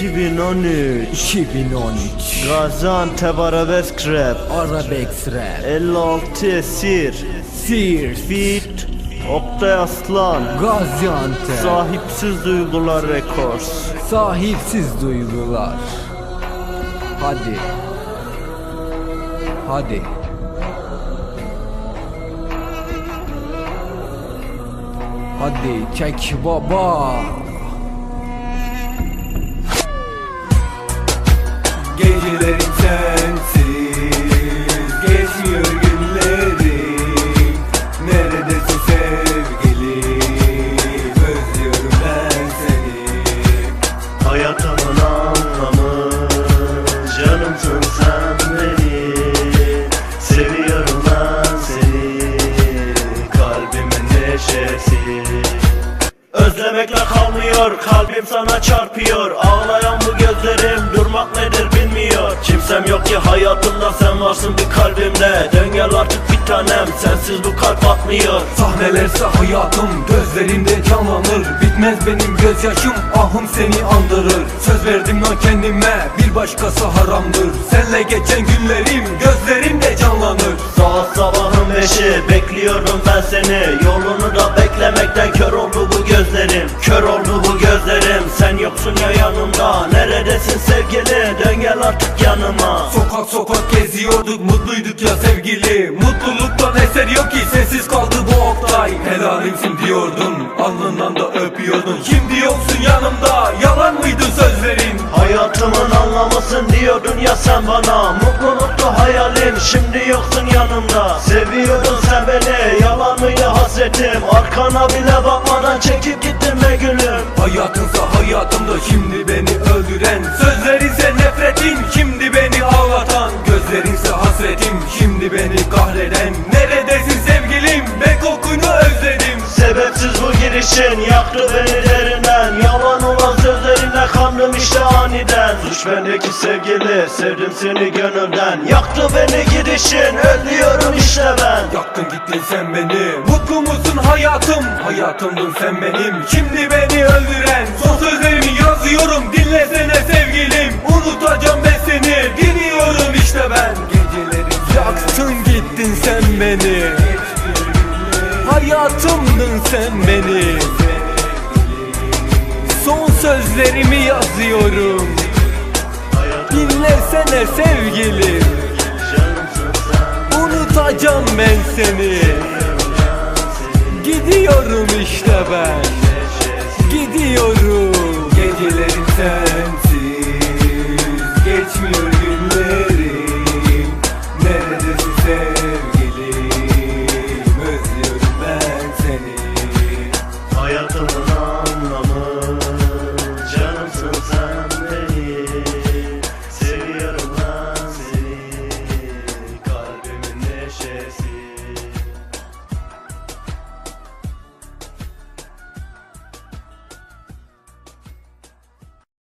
2013 2013 Gaziantep Arabesk Rap. Arabex Rap. 56 Sir. Siirt Fit. Oktay Aslan. Gaziantep. Sahipsiz Duygular Records Sahipsiz duygular. Hadi. Hadi. Hadi çek baba Gecelerim sensiz Geçmiyor günlerim. Neredesin sevgilim Özlüyorum ben seni. Hayatımın anlamı Canımsın sen benim Seviyorum ben seni Kalbimin neşesi. Özlemekle kalmıyor Kalbim sana çarpıyor. Ağlayan bu gözlerim Kimsem yok ki hayatımda Sen varsın bir kalbimde. Dön gel artık bir tanem Sensiz bu kalp atmıyor. Sahnelerse hayatım gözlerimde canlanır. Bitmez benim gözyaşım ahım seni andırır. Söz verdim lan kendime bir başkası haramdır. Senle geçen günlerim gözlerimde canlanır. Saat sabahın beşi bekliyorum ben seni. Yolunu da beklemekten kör oldu bu gözlerim. Kör oldu bu gözlerim. Sen yoksun ya yanımda. Neredesin sevgili? Dön gel artık yanıma sokak geziyorduk mutluyduk ya sevgili. Mutluluktan eser yok ki sessiz kaldı bu Oktay. Helalimsin diyordun alnından da öpüyordun. Şimdi yoksun yanımda yalan mıydı sözlerin? Hayatımın anlamısın diyordun ya sen bana. Mutluluktu hayalim şimdi yoksun yanımda. Seviyordun sen beni yalan mıydı hasretim. Arkana bile bakmadan çekip gittin be gülüm. Hayatınsa hayatımda şimdi beni öldüren Sözlerinse girişin yaktı beni derinden. Yalan olan sözlerinle kandım işte aniden. Suç bendeki sevgili sevdim seni gönülden. Yaktı beni gidişin ölüyorum işte ben. Yaktın gittin sen beni. Mutlu musun hayatım? Hayatımdın sen benim. Şimdi beni öldüren Son sözlerimi yazıyorum. Dinlesene sevgilim. Unutacağım ben seni. Gidiyorum işte ben. Gecelerim Yaktın gittin sen beni sen benim Son sözlerimi yazıyorum. Dinlesene sevgilim. Unutacağım ben seni. Gidiyorum işte ben. Gidiyorum sevgilim